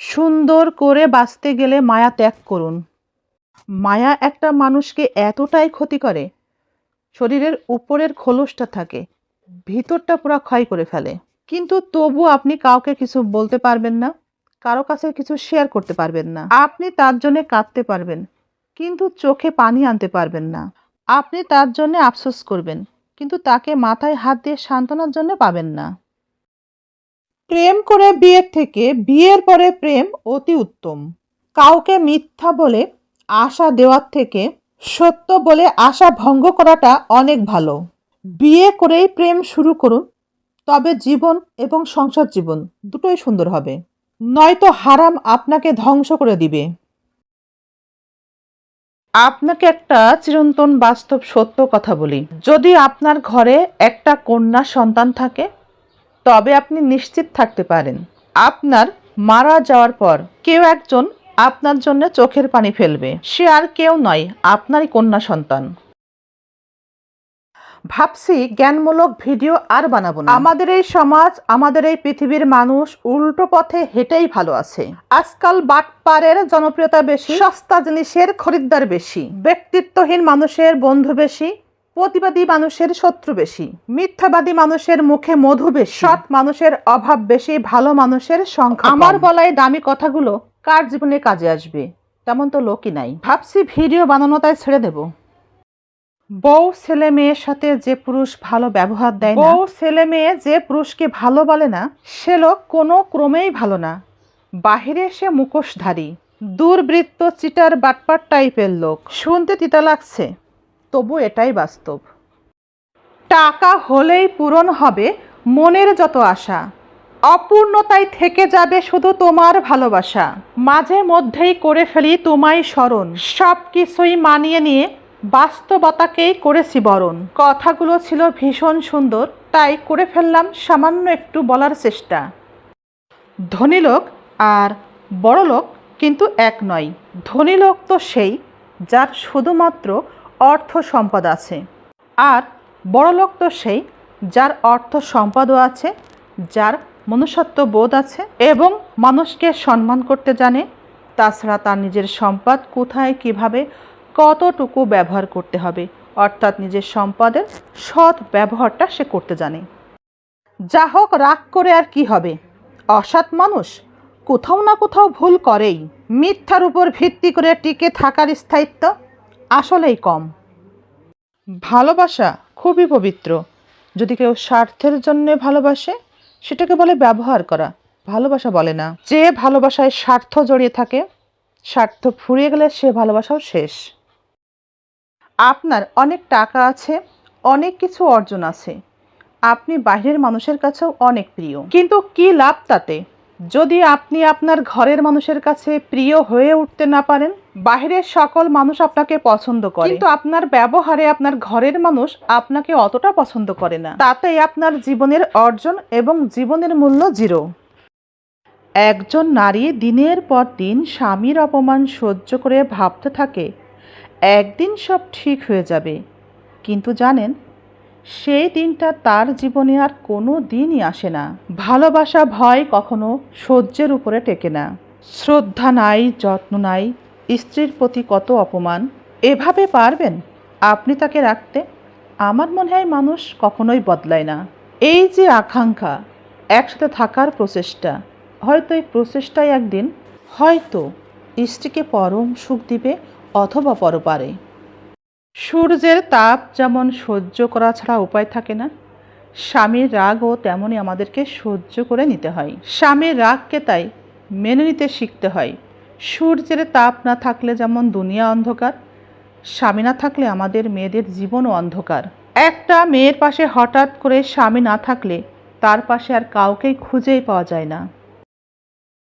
সুন্দর করে বাঁচতে গেলে মায়া ত্যাগ করুন। মায়া একটা মানুষকে এতটাই ক্ষতি করে, শরীরের উপরের খোলসটা থাকে, ভিতরটা পুরো ক্ষয় করে ফেলে। কিন্তু তবু আপনি কাউকে কিছু বলতে পারবেন না, কারও কাছে কিছু শেয়ার করতে পারবেন না। আপনি তার জন্য কাঁদতে পারবেন, কিন্তু চোখে পানি আনতে পারবেন না। আপনি তার জন্য আফসোস করবেন, কিন্তু তাকে মাথায় হাত দিয়ে সান্ত্বনার জন্য পাবেন না। প্রেম করে বিয়ের থেকে বিয়ের পরে প্রেম অতি উত্তম। কাউকে মিথ্যা বলে আশা দেওয়ার থেকে সত্য বলে আশা ভঙ্গ করাটা অনেক ভালো। বিয়ে করেই প্রেম শুরু করুন, তবে জীবন এবং সংসার জীবন দুটোই সুন্দর হবে। নয়তো হারাম আপনাকে ধ্বংস করে দিবে। আপনাকে একটা চিরন্তন বাস্তব সত্য কথা বলি। যদি আপনার ঘরে একটা কন্যা সন্তান থাকে তবে আপনি নিশ্চিত থাকতে পারেন। আপনার মারা যাওয়ার পর কেউ একজন আপনার জন্য চোখের পানি ফেলবে। সে আর কেউ নয়, আপনারই কন্যা সন্তান। ভাবছি জ্ঞানমূলক ভিডিও আর বানাবো না। আমাদের এই সমাজ, আমাদের এই পৃথিবীর মানুষ উল্টো পথে হেঁটেই ভালো আছে। আজকাল বাটপারের জনপ্রিয়তা বেশি, সস্তা জিনিসের খরিদ্দার বেশি, ব্যক্তিত্বহীন মানুষের বন্ধু বেশি প্রতিবাদী মানুষের শত্রু বেশি মিথ্যাবাদী মানুষের মুখে মধু বেশি সৎ মানুষের অভাব বেশি ভালো মানুষের সংখ্যা আমার বলায় দামি কথাগুলো কার জীবনে কাজে আসবে? তেমন তো লোকই নাই। ভাবছি ভিডিও বানানো তাই ছেড়ে দেব। বউ ছেলে মেয়ের সাথে যে পুরুষ ভালো ব্যবহার দেয় না বউ ছেলে মেয়ে যে পুরুষকে ভালো বলে না সে লোক কোনো ক্রমেই ভালো না। বাহিরে সে মুখোশধারী দুর্বৃত্ত চিটার বাটপার টাইপের লোক। শুনতে তিতা লাগছে। তবু এটাই বাস্তব। টাকা হলেই পূরণ হবে মনের যত আশা। অপূর্ণতায় থেকে যাবে শুধু তোমার ভালোবাসা। মাঝে মধ্যেই করে ফেলি তোমায় স্মরণ। সব কিছুই মানিয়ে নিয়ে বাস্তবতাকেই করেছি বরণ। কথাগুলো ছিল ভীষণ সুন্দর, তাই করে ফেললাম সামান্য একটু বলার চেষ্টা। ধনী লোক আর বড় লোক কিন্তু এক নয়। ধনী লোক তো সেই, যার শুধুমাত্র অর্থ সম্পদ আছে। আর বড় লোক তো সেই যার অর্থ সম্পদও আছে, যার মনুষ্যত্ব বোধ আছে এবং মানুষকে সম্মান করতে জানে। তাছাড়া তার নিজের সম্পদ কোথায়, কীভাবে, কতটুকু ব্যবহার করতে হবে, অর্থাৎ নিজের সম্পদের সৎ ব্যবহারটা সে করতে জানে। যা হোক, রাগ করে আর কি হবে? অসৎ মানুষ কোথাও না কোথাও ভুল করেই। মিথ্যার উপর ভিত্তি করে টিকে থাকার স্থায়িত্ব আসলেই কম। ভালোবাসা খুবই পবিত্র। যদি কেউ স্বার্থের জন্য ভালোবাসে, সেটাকে বলে ব্যবহার করা। ভালোবাসা বলে না। যে ভালোবাসায় স্বার্থ জড়িয়ে থাকে, স্বার্থ ফুরিয়ে গেলে সে ভালোবাসাও শেষ। আপনার অনেক টাকা আছে, অনেক কিছু অর্জন আছে। আপনি বাইরের মানুষের কাছেও অনেক প্রিয়। কিন্তু কি লাভ তাতে? যদি আপনি আপনার ঘরের মানুষের কাছে প্রিয় হয়ে উঠতে না পারেন বাইরের সকল মানুষ আপনাকে পছন্দ করে। কিন্তু আপনার ব্যবহারে আপনার ঘরের মানুষ আপনাকে অতটা পছন্দ করে না। তাতে আপনার জীবনের অর্জন এবং জীবনের মূল্য জিরো। একজন নারী দিনের পর দিন স্বামীর অপমান সহ্য করে ভাবতে থাকে, একদিন সব ঠিক হয়ে যাবে। কিন্তু জানেন, সেই দিনটা তার জীবনে আর কোনো দিনই আসে না। ভালোবাসা ভয় কখনো সহ্যের উপরে টেকে না। শ্রদ্ধা নাই, যত্ন নাই স্ত্রীর প্রতি কত অপমান? এভাবে পারবেন? আপনি তাকে রাখতে? আমার মনে হয় মানুষ কখনোই বদলায় না। এই যে আকাঙ্ক্ষা, একসাথে থাকার প্রচেষ্টা, হয়তো এই প্রচেষ্টাই একদিন হয়তো স্ত্রীকে পরম সুখ দিবে অথবা পরপারে। সূর্যের তাপ যেমন সহ্য করা ছাড়া উপায় থাকে না, স্বামীর রাগও তেমনই আমাদেরকে সহ্য করে নিতে হয়। স্বামীর রাগকে তাই মেনে নিতে শিখতে হয়। সূর্যের তাপ না থাকলে যেমন দুনিয়া অন্ধকার, স্বামী না থাকলে আমাদের মেয়েদের জীবনও অন্ধকার। একটা মেয়ের পাশে হঠাৎ করে স্বামী না থাকলে তার পাশে আর কাউকেই খুঁজেই পাওয়া যায় না।